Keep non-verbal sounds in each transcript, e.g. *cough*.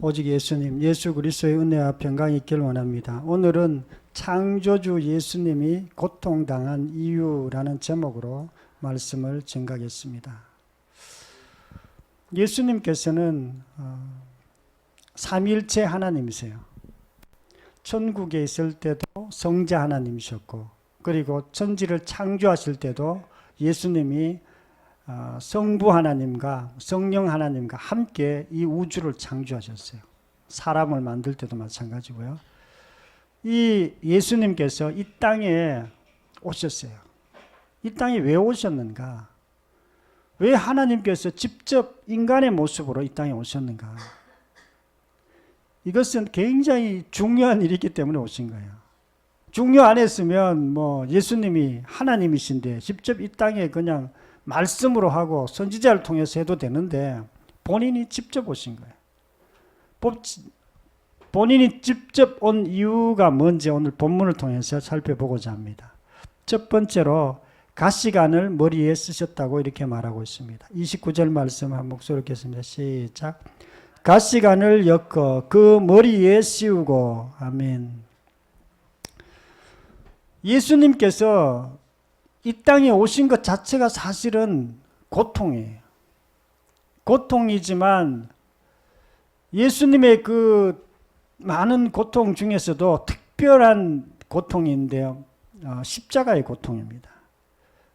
오직 예수님, 예수 그리스도의 은혜와 평강이 있기를 원합니다. 오늘은 창조주 예수님이 고통당한 이유라는 제목으로 말씀을 증가하겠습니다. 예수님께서는 어, 삼일체 하나님이세요. 천국에 있을 때도 성자 하나님이셨고 그리고 천지를 창조하실 때도 예수님이 어, 성부 하나님과 성령 하나님과 함께 이 우주를 창조하셨어요. 사람을 만들 때도 마찬가지고요. 이 예수님께서 이 땅에 오셨어요. 이 땅에 왜 오셨는가? 왜 하나님께서 직접 인간의 모습으로 이 땅에 오셨는가? 이것은 굉장히 중요한 일이기 때문에 오신 거예요. 중요 안 했으면 뭐 예수님이 하나님이신데 직접 이 땅에 그냥 말씀으로 하고 선지자를 통해서 해도 되는데 본인이 직접 오신 거예요. 법- 본인이 직접 온 이유가 뭔지 오늘 본문을 통해서 살펴보고자 합니다. 첫 번째로 가시관을 머리에 쓰셨다고 이렇게 말하고 있습니다. 29절 말씀 한 목소리 읽겠습니다. 시작. 가시관을 엮어 그 머리에 씌우고 아멘. 예수님께서 이 땅에 오신 것 자체가 사실은 고통이에요. 고통이지만 예수님의 그 많은 고통 중에서도 특별한 고통인데요. 어, 십자가의 고통입니다.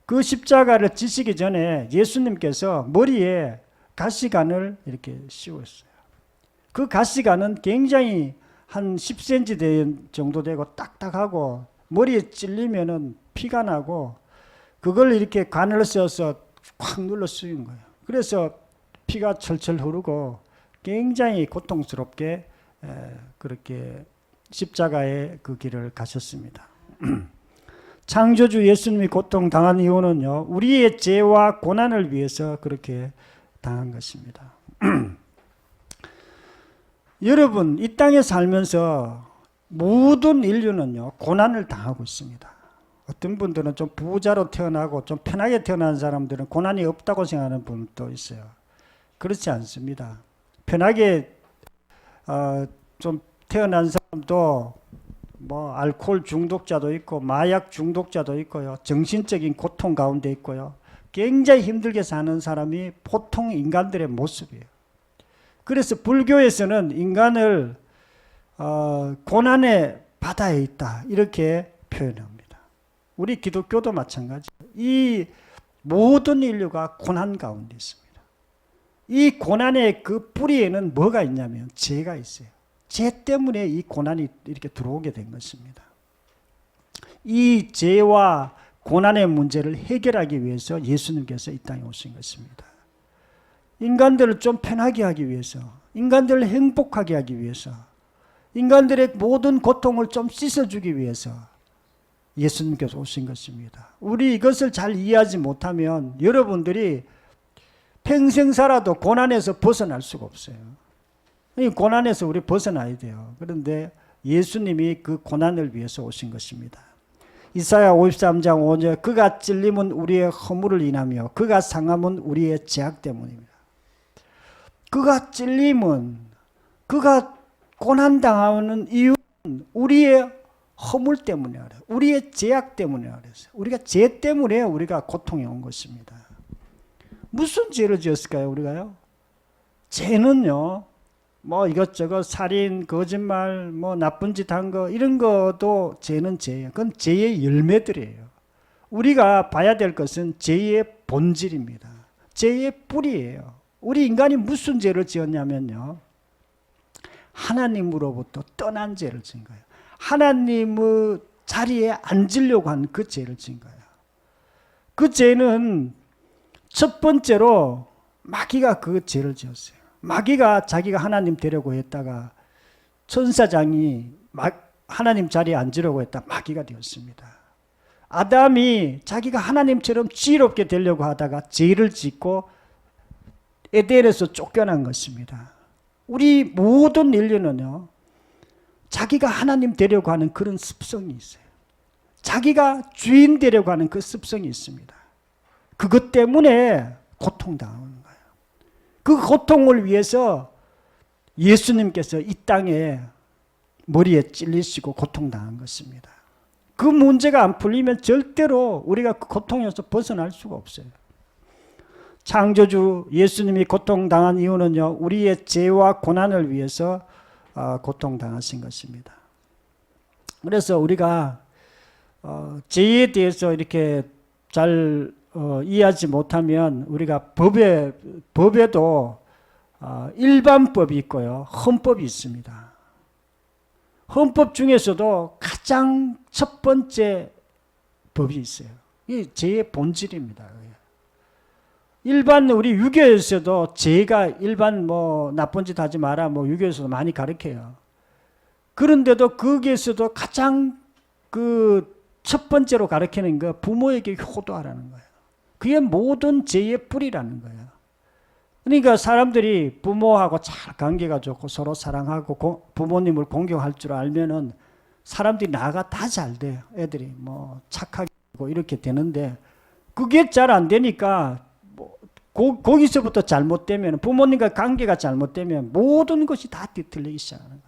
그 십자가를 지시기 전에 예수님께서 머리에 가시관을 이렇게 씌웠어요. 그 가시관은 굉장히 한 10cm 되- 정도 되고 딱딱하고 머리에 찔리면은 피가 나고 그걸 이렇게 관을 써서 콱 눌러 쓰인 거예요. 그래서 피가 철철 흐르고 굉장히 고통스럽게 에, 그렇게 십자가의 그 길을 가셨습니다. *clears throat* 창조주 예수님이 고통 당한 이유는요, 우리의 죄와 고난을 위해서 그렇게 당한 것입니다. *clears throat* 여러분, 이 땅에 살면서 모든 인류는요, 고난을 당하고 있습니다. 어떤 분들은 좀 부자로 태어나고 좀 편하게 태어난 사람들은 고난이 없다고 생각하는 분도 있어요. 그렇지 않습니다. 편하게 어, 좀 태어난 사람도 뭐 알코올 중독자도 있고 마약 중독자도 있고요. 정신적인 고통 가운데 있고요. 굉장히 힘들게 사는 사람이 보통 인간들의 모습이에요. 그래서 불교에서는 인간을 어, 고난의 바다에 있다 이렇게 표현합니다. 우리 기독교도 마찬가지. 이 모든 인류가 고난 가운데 있습니다. 이 고난의 그 뿌리에는 뭐가 있냐면 죄가 있어요. 죄 때문에 이 고난이 이렇게 들어오게 된 것입니다. 이 죄와 고난의 문제를 해결하기 위해서 예수님께서 이 땅에 오신 것입니다. 인간들을 좀 편하게 하기 위해서, 인간들을 행복하게 하기 위해서, 인간들의 모든 고통을 좀 씻어주기 위해서 예수님께서 오신 것입니다. 우리 이것을 잘 이해하지 못하면 여러분들이 평생 살아도 고난에서 벗어날 수가 없어요. 이 고난에서 우리 벗어나야 돼요. 그런데 예수님이 그 고난을 위해서 오신 것입니다. 이사야 53장 5절 그가 찔림은 우리의 허물을 인하며 그가 상함은 우리의 죄악 때문입니다. 그가 찔림은 그가 고난 당하는 이유는 우리의 허물 때문에 그래요. 우리의 죄악 때문에 그래서 우리가 죄 때문에 우리가 고통에 온 것입니다. 무슨 죄를 지었을까요, 우리가요? 죄는요, 뭐 이것저것 살인, 거짓말, 뭐 나쁜 짓 한 거, 이런 것도 죄는 죄예요. 그건 죄의 열매들이에요. 우리가 봐야 될 것은 죄의 본질입니다. 죄의 뿌리예요. 우리 인간이 무슨 죄를 지었냐면요. 하나님으로부터 떠난 죄를 지은 거예요. 하나님의 자리에 앉으려고 한 그 죄를 지은 거예요. 그 죄는 첫 번째로 마귀가 그 죄를 지었어요. 마귀가 자기가 하나님 되려고 했다가 천사장이 하나님 자리에 앉으려고 했다 마귀가 되었습니다. 아담이 자기가 하나님처럼 지혜롭게 되려고 하다가 죄를 짓고 에덴에서 쫓겨난 것입니다. 우리 모든 인류는요, 자기가 하나님 되려고 하는 그런 습성이 있어요. 자기가 주인 되려고 하는 그 습성이 있습니다. 그것 때문에 고통당하는 거예요. 그 고통을 위해서 예수님께서 이 땅에 머리에 찔리시고 고통당한 것입니다. 그 문제가 안 풀리면 절대로 우리가 그 고통에서 벗어날 수가 없어요. 창조주 예수님이 고통당한 이유는요, 우리의 죄와 고난을 위해서 어, 고통당하신 것입니다. 그래서 우리가 어, 죄에 대해서 이렇게 잘 어, 이해하지 못하면 우리가 법에 법에도 어, 일반법이 있고요, 헌법이 있습니다. 헌법 중에서도 가장 첫 번째 법이 있어요. 이 죄의 본질입니다. 일반 우리 유교에서도 죄가 일반 뭐 나쁜 짓 하지 마라 뭐 유교에서도 많이 가르쳐요. 그런데도 거기에서도 가장 그 첫 번째로 가르치는 거 부모에게 효도하라는 거예요. 그게 모든 죄의 뿌리라는 거예요. 그러니까 사람들이 부모하고 잘 관계가 좋고 서로 사랑하고 고, 부모님을 공경할 줄 알면은 사람들이 나가 다 잘 돼요. 애들이 뭐 착하고 이렇게 되는데 그게 잘 안 되니까 뭐 고, 거기서부터 잘못되면 부모님과 관계가 잘못되면 모든 것이 다 뒤틀리기 시작하는 거예요.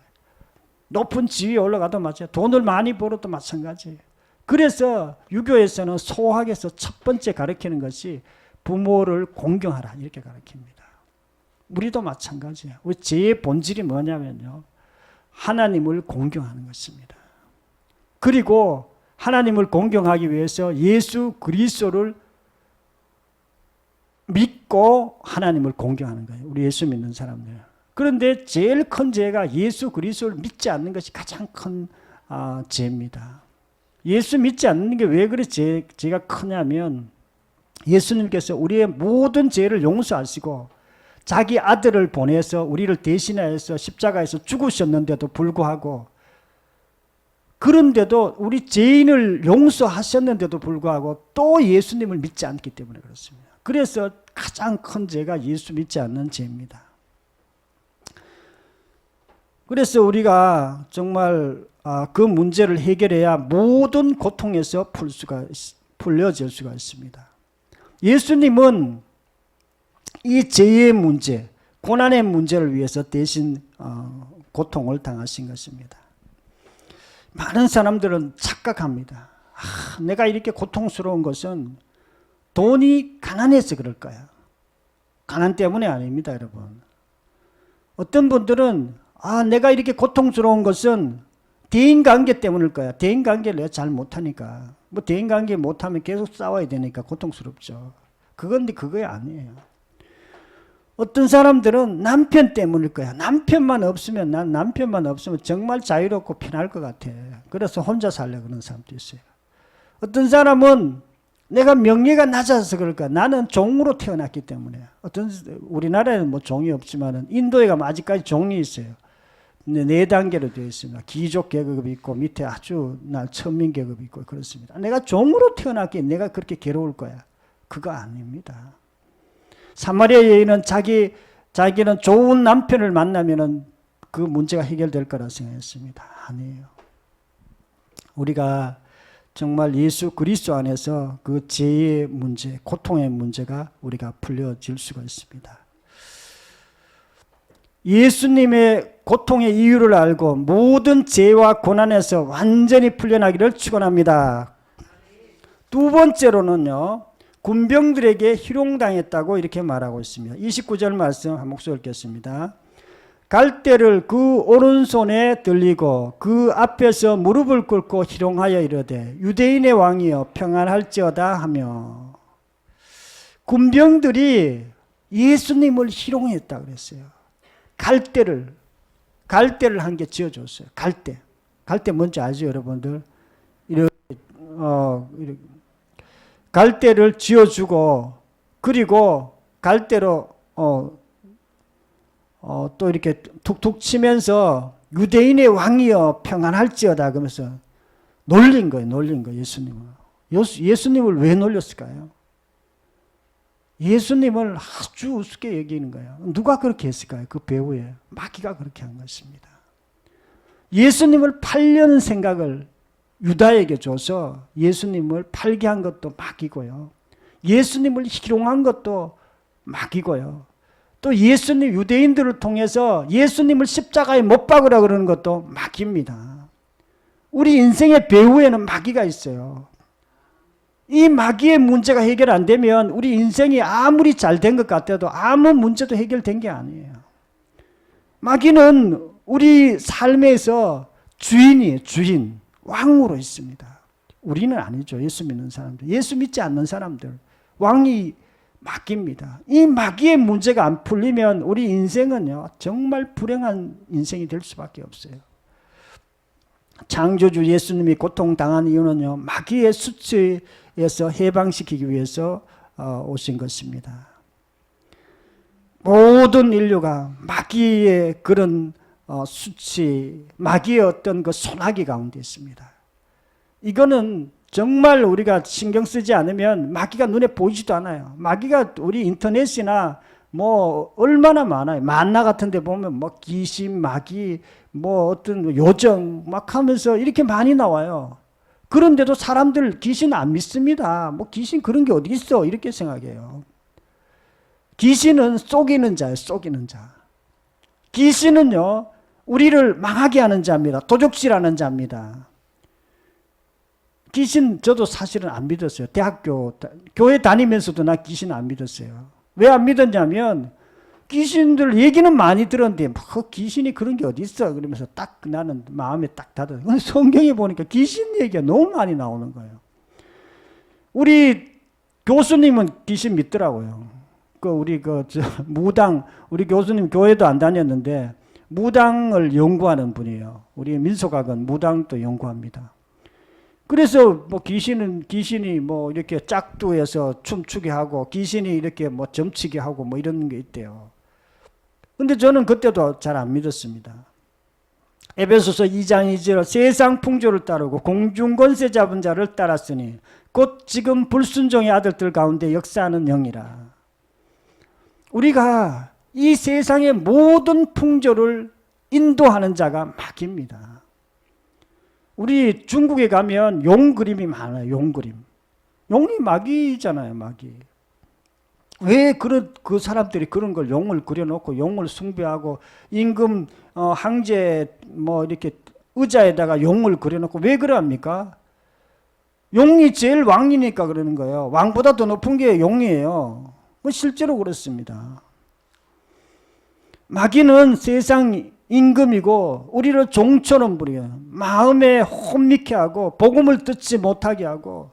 높은 지위에 올라가도 마찬가지, 돈을 많이 벌어도 마찬가지예요. 그래서 유교에서는 소학에서 첫 번째 가르치는 것이 부모를 공경하라 이렇게 가르칩니다. 우리도 마찬가지예요. 우리 죄의 본질이 뭐냐면요. 하나님을 공경하는 것입니다. 그리고 하나님을 공경하기 위해서 예수 그리스도를 믿고 하나님을 공경하는 거예요. 우리 예수 믿는 사람들. 그런데 제일 큰 죄가 예수 그리스도를 믿지 않는 것이 가장 큰 아, 죄입니다. 예수 믿지 않는 게 왜 그래 죄, 죄가 크냐면 예수님께서 우리의 모든 죄를 용서하시고 자기 아들을 보내서 우리를 대신하여서 십자가에서 죽으셨는데도 불구하고 그런데도 우리 죄인을 용서하셨는데도 불구하고 또 예수님을 믿지 않기 때문에 그렇습니다. 그래서 가장 큰 죄가 예수 믿지 않는 죄입니다. 그래서 우리가 정말 아, 그 문제를 해결해야 모든 고통에서 풀 수가 풀려질 수가 있습니다. 예수님은 이 죄의 문제, 고난의 문제를 위해서 대신 어, 고통을 당하신 것입니다. 많은 사람들은 착각합니다. 아, 내가 이렇게 고통스러운 것은 돈이 가난해서 그럴 거야. 가난 때문에 아닙니다, 여러분. 어떤 분들은 아, 내가 이렇게 고통스러운 것은 대인 관계 때문일 거야. 대인 관계를 내가 잘 못하니까. 뭐 대인 관계 못하면 계속 싸워야 되니까 고통스럽죠. 그건데 그거 아니에요. 어떤 사람들은 남편 때문일 거야. 남편만 없으면 난 남편만 없으면 정말 자유롭고 편할 것 같아. 그래서 혼자 살려 그런 사람도 있어요. 어떤 사람은 내가 명예가 낮아서 그럴까? 나는 종으로 태어났기 때문에. 어떤 우리나라에는 뭐 종이 없지만은 인도에 가면 아직까지 종이 있어요. 네, 네 단계로 되어 있습니다. 기족 계급이 있고 밑에 아주 날 천민 계급이 있고 그렇습니다. 내가 종으로 태어났기에 내가 그렇게 괴로울 거야. 그거 아닙니다. 사마리아 여인은 자기 자기는 좋은 남편을 만나면은 그 문제가 해결될 거라 생각했습니다. 아니에요. 우리가 정말 예수 그리스도 안에서 그 죄의 문제, 고통의 문제가 우리가 풀려질 수가 있습니다. 예수님의 고통의 이유를 알고 모든 죄와 고난에서 완전히 풀려나기를 축원합니다. 두 번째로는요. 군병들에게 희롱당했다고 이렇게 말하고 있습니다. 29절 말씀 한 목소리 읽겠습니다. 갈대를 그 오른손에 들리고 그 앞에서 무릎을 꿇고 희롱하여 이르되 유대인의 왕이여 평안할지어다 하며 군병들이 예수님을 희롱했다 그랬어요. 갈대를 갈대를 한 개 지어줬어요. 갈대. 갈대 뭔지 알죠, 여러분들? 이렇게 어 이렇게 갈대를 지어주고 그리고 갈대로 어, 어, 또 이렇게 툭툭 치면서 유대인의 왕이여 평안할지어다 그러면서 놀린 거예요. 놀린 거 예수님을. 예수님을 왜 놀렸을까요? 예수님을 아주 우습게 여기는 거예요. 누가 그렇게 했을까요? 그 배우에 마귀가 그렇게 한 것입니다. 예수님을 팔려는 생각을 유다에게 줘서 예수님을 팔게 한 것도 마귀고요. 예수님을 희롱한 것도 마귀고요. 또 예수님 유대인들을 통해서 예수님을 십자가에 못 박으라 그러는 것도 마귀입니다. 우리 인생의 배후에는 마귀가 있어요. 이 마귀의 문제가 해결 안 되면 우리 인생이 아무리 잘 된 것 같아도 아무 문제도 해결된 게 아니에요. 마귀는 우리 삶에서 주인이 주인 왕으로 있습니다. 우리는 아니죠. 예수 믿는 사람들. 예수 믿지 않는 사람들. 왕이 마귀입니다. 이 마귀의 문제가 안 풀리면 우리 인생은요. 정말 불행한 인생이 될 수밖에 없어요. 창조주 예수님이 고통당한 이유는요. 마귀의 수치에서 해방시키기 위해서 어, 오신 것입니다. 모든 인류가 마귀의 그런 어, 수치, 마귀의 어떤 그 소나기 가운데 있습니다. 이거는 정말 우리가 신경 쓰지 않으면 마귀가 눈에 보이지도 않아요. 마귀가 우리 인터넷이나 뭐 얼마나 많아요. 만나 같은 데 보면 뭐 귀신, 마귀, 뭐 어떤 요정 막 하면서 이렇게 많이 나와요. 그런데도 사람들 귀신 안 믿습니다. 뭐 귀신 그런 게 어디 있어? 이렇게 생각해요. 귀신은 속이는 자예요. 속이는 자. 귀신은요. 우리를 망하게 하는 자입니다. 도적질하는 자입니다. 귀신 저도 사실은 안 믿었어요. 대학교 교회 다니면서도 나 귀신 안 믿었어요. 왜 안 믿었냐면 귀신들 얘기는 많이 들었는데 뭐 귀신이 그런 게 어디 있어 그러면서 딱 나는 마음에 딱 닫아. 근데 *laughs* 성경에 보니까 귀신 얘기가 너무 많이 나오는 거예요. 우리 교수님은 귀신 믿더라고요. 그 우리 그 무당 우리 교수님 교회도 안 다녔는데 무당을 연구하는 분이에요. 우리 민속학은 무당도 연구합니다. 그래서 뭐 귀신은 귀신이 뭐 이렇게 짝두에서 춤추게 하고 귀신이 이렇게 뭐 점치게 하고 뭐 이런 게 있대요. 근데 저는 그때도 잘 안 믿었습니다. 에베소서 2장 2절 세상 풍조를 따르고 공중 권세 잡은 자를 따랐으니 곧 지금 불순종의 아들들 가운데 역사하는 영이라. 우리가 이 세상의 모든 풍조를 인도하는 자가 마귀입니다. 우리 중국에 가면 용 그림이 많아요. 용 그림. 용이 마귀잖아요. 마귀. 왜 그런 그 사람들이 그런 걸 용을 그려놓고 용을 숭배하고 임금 어, 황제 뭐 이렇게 의자에다가 용을 그려놓고 왜 그럽니까? 용이 제일 왕이니까 그러는 거예요. 왕보다 더 높은 게 용이에요. 뭐 실제로 그렇습니다. 마귀는 세상 임금이고 우리를 종처럼 부려요. 마음에 혼미케 하고 복음을 듣지 못하게 하고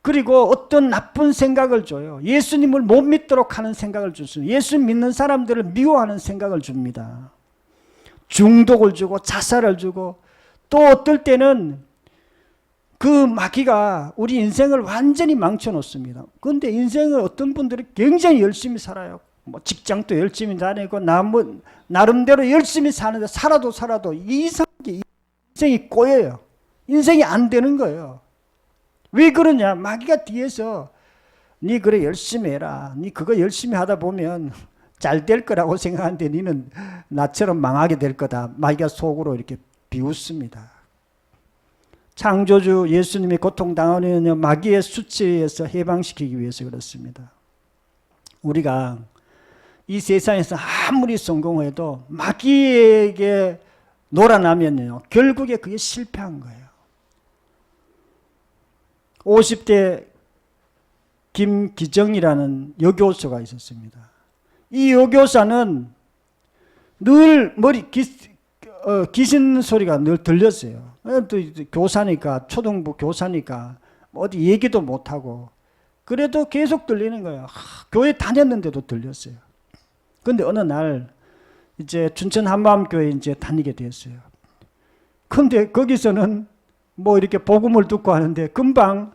그리고 어떤 나쁜 생각을 줘요. 예수님을 못 믿도록 하는 생각을 줬습니다. 예수 믿는 사람들을 미워하는 생각을 줍니다. 중독을 주고 자살을 주고 또 어떨 때는 그 마귀가 우리 인생을 완전히 망쳐 놓습니다. 그런데 인생을 어떤 분들이 굉장히 열심히 살아요. 뭐 직장도 열심히 다니고 나뭐 나름대로 열심히 사는데 살아도 살아도 이상하게 인생이 꼬여요. 인생이 안 되는 거예요. 왜 그러냐? 마귀가 뒤에서 네 그래 열심히 해라. 네 그거 열심히 하다 보면 잘 될 거라고 생각하는데 너는 나처럼 망하게 될 거다. 마귀가 속으로 이렇게 비웃습니다. 창조주 예수님이 고통당하는 마귀의 수치에서 해방시키기 위해서 그렇습니다. 우리가 이 세상에서 아무리 성공해도 마귀에게 놀아나면요. 결국에 그게 실패한 거예요. 50대 김기정이라는 여교수가 있었습니다. 이 여교사는 늘 머리 기, 어, 귀신 소리가 늘 들렸어요. 어, 또 교사니까 초등부 교사니까 어디 얘기도 못 하고 그래도 계속 들리는 거예요. 하, 교회 다녔는데도 들렸어요. 근데 어느 날 이제 춘천 한마음교회 이제 다니게 됐어요. 근데 거기서는 뭐 이렇게 복음을 듣고 하는데 금방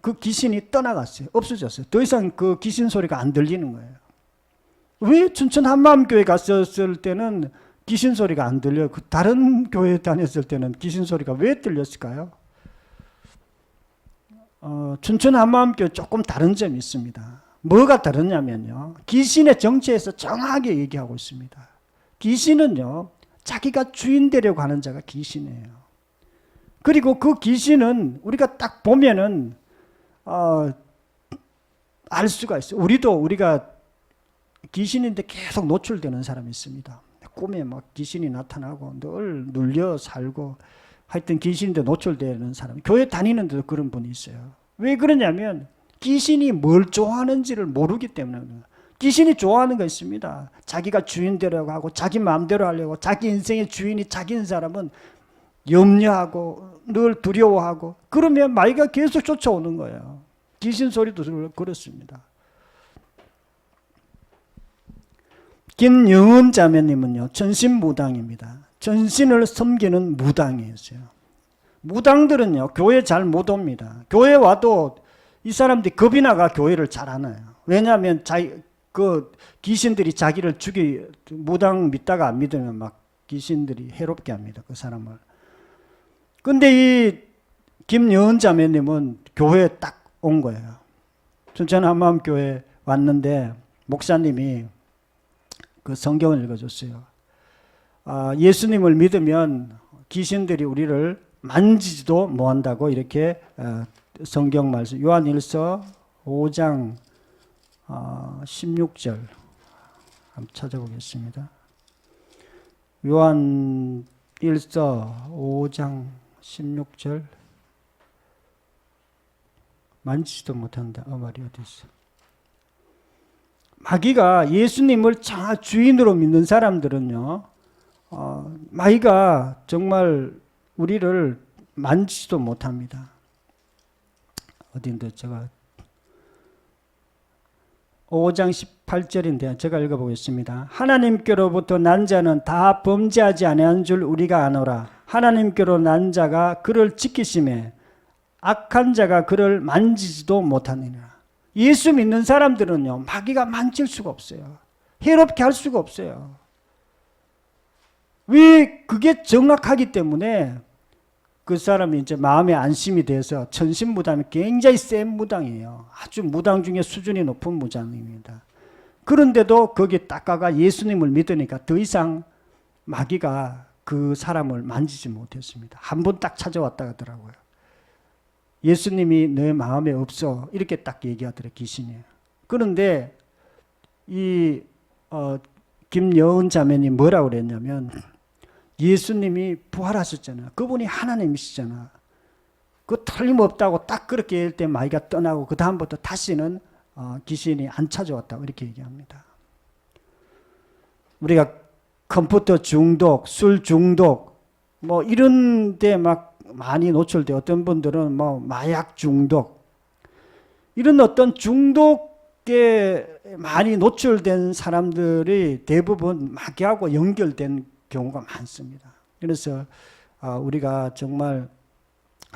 그 귀신이 떠나갔어요. 없어졌어요. 더 이상 그 귀신 소리가 안 들리는 거예요. 왜 춘천 한마음교회 갔었을 때는 귀신 소리가 안 들려요? 그 다른 교회 다녔을 때는 귀신 소리가 왜 들렸을까요? 어, 춘천 한마음교회 조금 다른 점이 있습니다. 뭐가 다르냐면요. 귀신의 정체에서 정확하게 얘기하고 있습니다. 귀신은요, 자기가 주인 되려고 하는 자가 귀신이에요. 그리고 그 귀신은 우리가 딱 보면은 어, 알 수가 있어요. 우리도 우리가 귀신인데 계속 노출되는 사람이 있습니다. 꿈에 막 귀신이 나타나고 늘 눌려 살고 하여튼 귀신인데 노출되는 사람. 교회 다니는데도 그런 분이 있어요. 왜 그러냐면 귀신이 뭘 좋아하는지를 모르기 때문에. 귀신이 좋아하는 거 있습니다. 자기가 주인되려고 하고 자기 마음대로 하려고 자기 인생의 주인이 자기인 사람은 염려하고 늘 두려워하고 그러면 마귀가 계속 쫓아오는 거예요. 귀신 소리도 들- 그렇습니다. 김영은 자매님은요 전신무당입니다. 전신을 섬기는 무당이었어요. 무당들은요 교회 잘 못 옵니다. 교회 와도 이 사람들이 겁이 나가 교회를 잘안 와요. 왜냐하면 자기 그 귀신들이 자기를 죽이 무당 믿다가 안 믿으면 막 귀신들이 해롭게 합니다 그 사람을. 근데 이 김여은 자매님은 교회에 딱 온 거예요. 춘천 한마음 교회 왔는데 목사님이 그 성경을 읽어줬어요. 아, 예수님을 믿으면 귀신들이 우리를 만지지도 못한다고 이렇게 어, 성경 말씀 요한일서 5장 어, 16절 한번 찾아보겠습니다. 요한일서 5장 16절 만지지도 못한다. 어 말이 어디 있어? 마귀가 예수님을 자 주인으로 믿는 사람들은요, 어, 마귀가 정말 우리를 만지지도 못합니다. 어딘데 제가 5장 18절인데 제가 읽어보겠습니다. 하나님께로부터 난 자는 다 범죄하지 아니한 줄 우리가 아노라. 하나님께로 난 자가 그를 지키심에 악한 자가 그를 만지지도 못하느니라. 예수 믿는 사람들은요 마귀가 만질 수가 없어요. 해롭게 할 수가 없어요. 왜 그게 정확하기 때문에 그 사람이 이제 마음의 안심이 돼서 천신무당이 굉장히 센 무당이에요. 아주 무당 중에 수준이 높은 무당입니다. 그런데도 거기 닦아가 예수님을 믿으니까 더 이상 마귀가 그 사람을 만지지 못했습니다. 한 번 딱 찾아왔다 하더라고요. 예수님이 내 마음에 없어 이렇게 딱 얘기하더래 귀신이. 그런데 이 어, 김여은 자매님 뭐라고 그랬냐면 예수님이 부활하셨잖아요. 그분이 하나님이시잖아. 그 틀림없다고 딱 그렇게 얘기할 때 마귀가 떠나고 그 다음부터 다시는 어, 귀신이 안 찾아왔다고 이렇게 얘기합니다. 우리가 컴퓨터 중독, 술 중독 뭐 이런 데 막 많이 노출돼 어떤 분들은 뭐 마약 중독 이런 어떤 중독에 많이 노출된 사람들이 대부분 마귀하고 연결된 경우가 많습니다. 그래서 아, 우리가 정말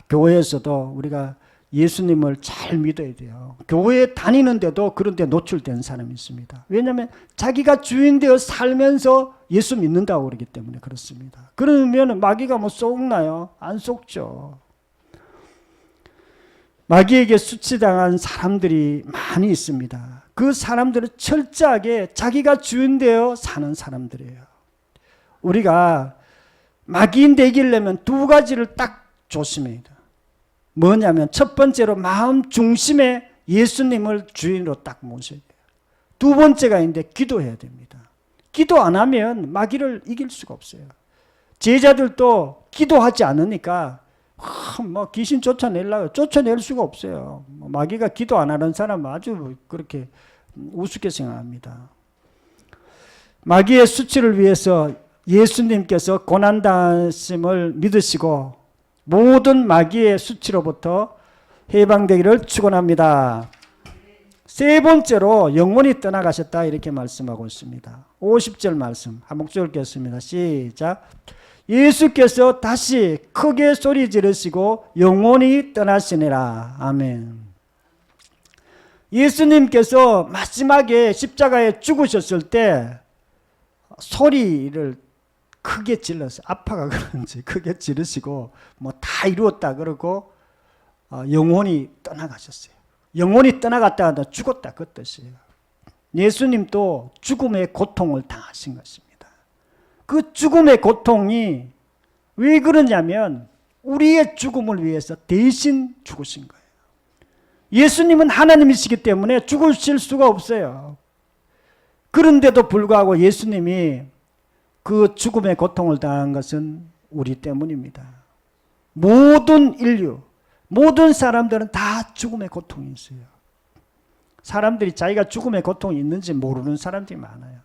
교회에서도 우리가 예수님을 잘 믿어야 돼요. 교회에 다니는데도 그런데 노출된 사람이 있습니다. 왜냐하면 자기가 주인 되어 살면서 예수 믿는다고 그러기 때문에 그렇습니다. 그러면 마귀가 뭐 쏙나요? 안 쏙죠. 마귀에게 수치당한 사람들이 많이 있습니다. 그 사람들은 철저하게 자기가 주인 되어 사는 사람들이에요. 우리가 마귀인 되기려면 두 가지를 딱 돼요. 뭐냐면 첫 번째로 마음 중심에 예수님을 주인으로 딱 모셔야 돼요. 두 번째가 있는데 기도해야 됩니다. 기도 안 하면 마귀를 이길 수가 없어요. 제자들도 기도하지 않으니까 아, 뭐 귀신 쫓아내려고 쫓아낼 수가 없어요. 뭐 마귀가 기도 안 하는 사람은 아주 그렇게 우습게 생각합니다. 마귀의 수치를 위해서 예수님께서 고난당하심을 믿으시고 모든 마귀의 수치로부터 해방되기를 축원합니다. 세 번째로 영원히 떠나가셨다 이렇게 말씀하고 있습니다. 50절 말씀 한 목소리 읽겠습니다. 시작. 예수께서 다시 크게 소리 지르시고 영원히 떠나시니라. 아멘. 예수님께서 마지막에 십자가에 죽으셨을 때 소리를 크게 질렀어요. 아파가 *laughs* 그런지 크게 지르시고 뭐 다 이루었다 그러고 어, 영혼이 떠나가셨어요. 영혼이 떠나갔다 하다 죽었다 그 뜻이에요. 예수님도 죽음의 고통을 당하신 것입니다. 그 죽음의 고통이 왜 그러냐면 우리의 죽음을 위해서 대신 죽으신 거예요. 예수님은 하나님이시기 때문에 죽으실 수가 없어요. 그런데도 불구하고 예수님이 그 죽음의 고통을 당한 것은 우리 때문입니다. 모든 인류, 모든 사람들은 다 죽음의 고통이 있어요. 사람들이 자기가 죽음의 고통이 있는지 모르는 사람들이 많아요.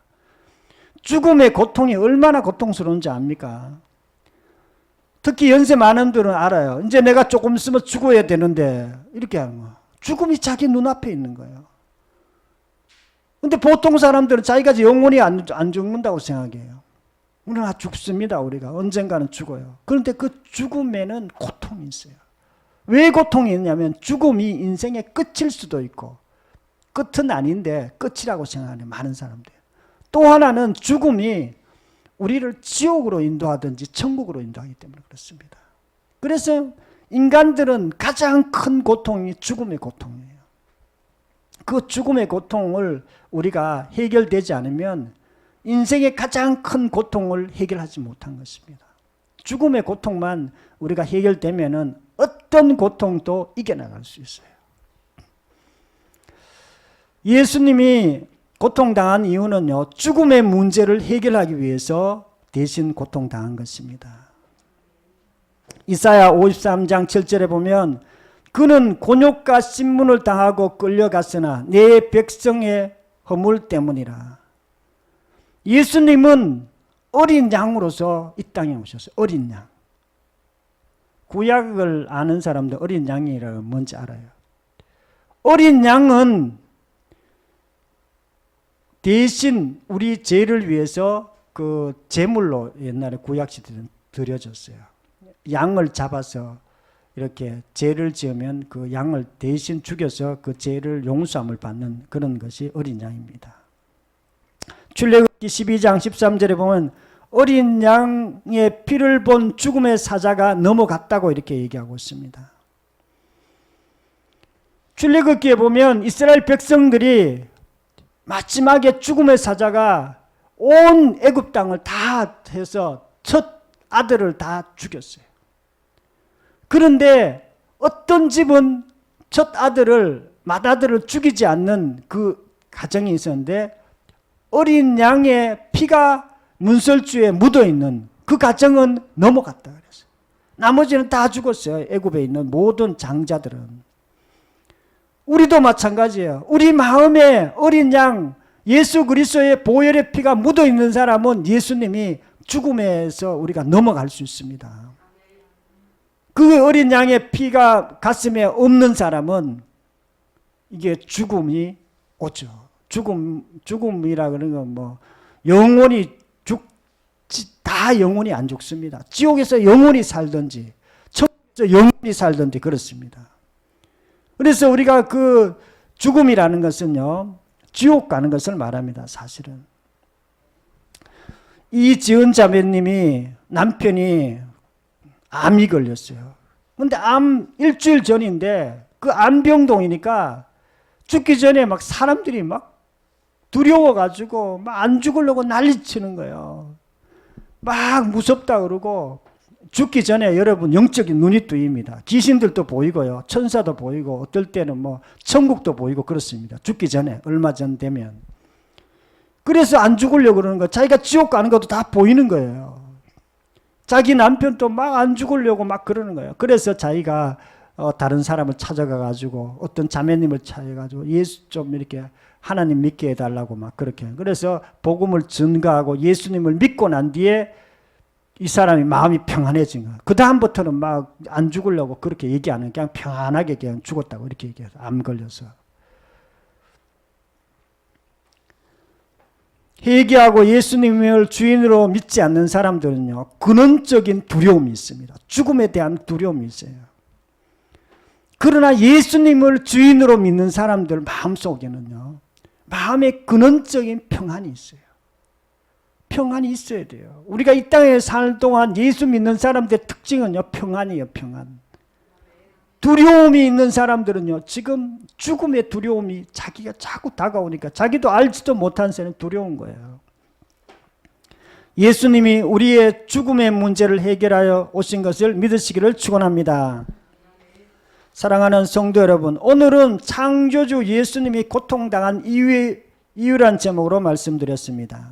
죽음의 고통이 얼마나 고통스러운지 압니까? 특히 연세 많은 분들은 알아요. 이제 내가 조금 있으면 죽어야 되는데 이렇게 하는 거. 죽음이 자기 눈앞에 있는 거예요. 근데 보통 사람들은 자기가 영원히 안, 안 죽는다고 생각해요. 우리는 죽습니다. 우리가 언젠가는 죽어요. 그런데 그 죽음에는 고통이 있어요. 왜 고통이 있냐면 죽음이 인생의 끝일 수도 있고 끝은 아닌데 끝이라고 생각하는 많은 사람들. 또 하나는 죽음이 우리를 지옥으로 인도하든지 천국으로 인도하기 때문에 그렇습니다. 그래서 인간들은 가장 큰 고통이 죽음의 고통이에요. 그 죽음의 고통을 우리가 해결되지 않으면 인생의 가장 큰 고통을 해결하지 못한 것입니다. 죽음의 고통만 우리가 해결되면은 어떤 고통도 이겨나갈 수 있어요. 예수님이 고통당한 이유는요, 죽음의 문제를 해결하기 위해서 대신 고통당한 것입니다. 이사야 53장 7절에 보면 그는 곤욕과 신문을 당하고 끌려갔으나 내 백성의 허물 때문이라. 예수님은 어린 양으로서 이 땅에 오셨어요. 어린 양. 구약을 아는 사람들 어린 양이라고 뭔지 알아요. 어린 양은 대신 우리 죄를 위해서 그 제물로 옛날에 구약 시대는 드려졌어요. 양을 잡아서 이렇게 죄를 지으면 그 양을 대신 죽여서 그 죄를 용서함을 받는 그런 것이 어린 양입니다. 출애굽기 12장 13절에 보면 어린 양의 피를 본 죽음의 사자가 넘어갔다고 이렇게 얘기하고 있습니다. 출애굽기에 보면 이스라엘 백성들이 마지막에 죽음의 사자가 온 애굽 땅을 다 해서 첫 아들을 다 죽였어요. 그런데 어떤 집은 첫 아들을 맏아들을 죽이지 않는 그 가정이 있었는데 어린 양의 피가 문설주에 묻어 있는 그 가정은 넘어갔다 그랬어요. 나머지는 다 죽었어요. 애굽에 있는 모든 장자들은. 우리도 마찬가지예요. 우리 마음에 어린 양 예수 그리스도의 보혈의 피가 묻어 있는 사람은 예수님이 죽음에서 우리가 넘어갈 수 있습니다. 그 어린 양의 피가 가슴에 없는 사람은 이게 죽음이 오죠. 죽음 죽음이라 그러는 건뭐 영원히 죽지 다 영원히 안 죽습니다. 지옥에서 영원히 살든지 천국에서 영원히 살든지 그렇습니다. 그래서 우리가 그 죽음이라는 것은요 지옥 가는 것을 말합니다. 사실은 이 지은 자매님이 남편이 암이 걸렸어요. 근데 암 일주일 전인데 그 암병동이니까 죽기 전에 막 사람들이 막 두려워가지고 막 안 죽으려고 난리치는 거예요. 막 무섭다 그러고 죽기 전에 여러분 영적인 눈이 뜨입니다. 귀신들도 보이고요. 천사도 보이고 어떨 때는 뭐 천국도 보이고 그렇습니다. 죽기 전에 얼마 전 되면. 그래서 안 죽으려고 그러는 거 자기가 지옥 가는 것도 다 보이는 거예요. 자기 남편도 막 안 죽으려고 막 그러는 거예요. 그래서 자기가 어, 다른 사람을 찾아가 가지고 어떤 자매님을 찾아 가지고 예수 좀 이렇게 하나님 믿게 해달라고 막 그렇게 그래서 복음을 전가하고 예수님을 믿고 난 뒤에 이 사람이 마음이 평안해진 거야. 그 다음부터는 막 안 죽으려고 그렇게 얘기하는 그냥 평안하게 그냥 죽었다고 이렇게 얘기해서 암 걸려서 회개하고 예수님을 주인으로 믿지 않는 사람들은요 근원적인 두려움이 있습니다. 죽음에 대한 두려움이 있어요. 그러나 예수님을 주인으로 믿는 사람들 마음속에는요 마음의 근원적인 평안이 있어요. 평안이 있어야 돼요. 우리가 이 땅에 살 동안 예수 믿는 사람들의 특징은요, 평안이에요, 평안. 두려움이 있는 사람들은요, 지금 죽음의 두려움이 자기가 자꾸 다가오니까 자기도 알지도 못한 새는 두려운 거예요. 예수님이 우리의 죽음의 문제를 해결하여 오신 것을 믿으시기를 축원합니다. 사랑하는 성도 여러분, 오늘은 창조주 예수님이 고통당한 이유에 이유란 제목으로 말씀드렸습니다.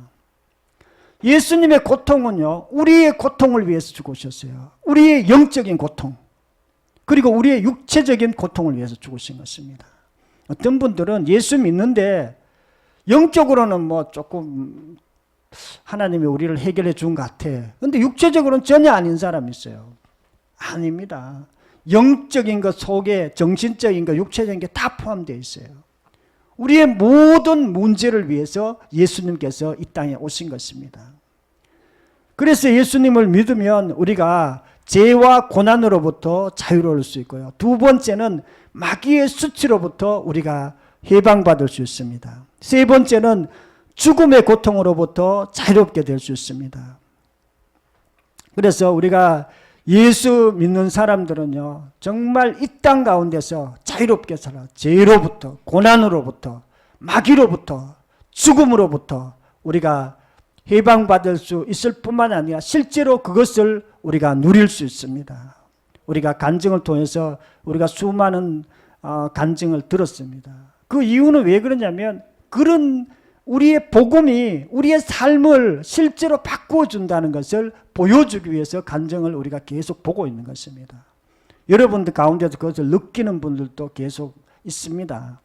예수님의 고통은요, 우리의 고통을 위해서 죽으셨어요. 우리의 영적인 고통, 그리고 우리의 육체적인 고통을 위해서 죽으신 것입니다. 어떤 분들은 예수 믿는데 영적으로는 뭐 조금 하나님이 우리를 해결해 준 것 같아. 근데 육체적으로는 전혀 아닌 사람이 있어요. 아닙니다. 영적인 것 속에 정신적인 것, 육체적인 게 다 포함되어 있어요. 우리의 모든 문제를 위해서 예수님께서 이 땅에 오신 것입니다. 그래서 예수님을 믿으면 우리가 죄와 고난으로부터 자유로울 수 있고요. 두 번째는 마귀의 수치로부터 우리가 해방받을 수 있습니다. 세 번째는 죽음의 고통으로부터 자유롭게 될 수 있습니다. 그래서 우리가 예수 믿는 사람들은요, 정말 이 땅 가운데서 자유롭게 살아. 죄로부터, 고난으로부터, 마귀로부터, 죽음으로부터 우리가 해방받을 수 있을 뿐만 아니라 실제로 그것을 우리가 누릴 수 있습니다. 우리가 간증을 통해서 우리가 수많은 어, 간증을 들었습니다. 그 이유는 왜 그러냐면 그런 우리의 복음이 우리의 삶을 실제로 바꾸어 준다는 것을 보여주기 위해서 간증을 우리가 계속 보고 있는 것입니다. 여러분들 가운데서 그것을 느끼는 분들도 계속 있습니다.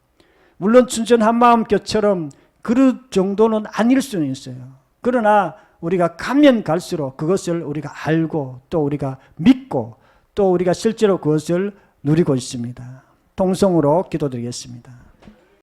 물론 춘천 한마음교처럼 그 정도는 아닐 수는 있어요. 그러나 우리가 가면 갈수록 그것을 우리가 알고 또 우리가 믿고 또 우리가 실제로 그것을 누리고 있습니다. 통성으로 기도드리겠습니다.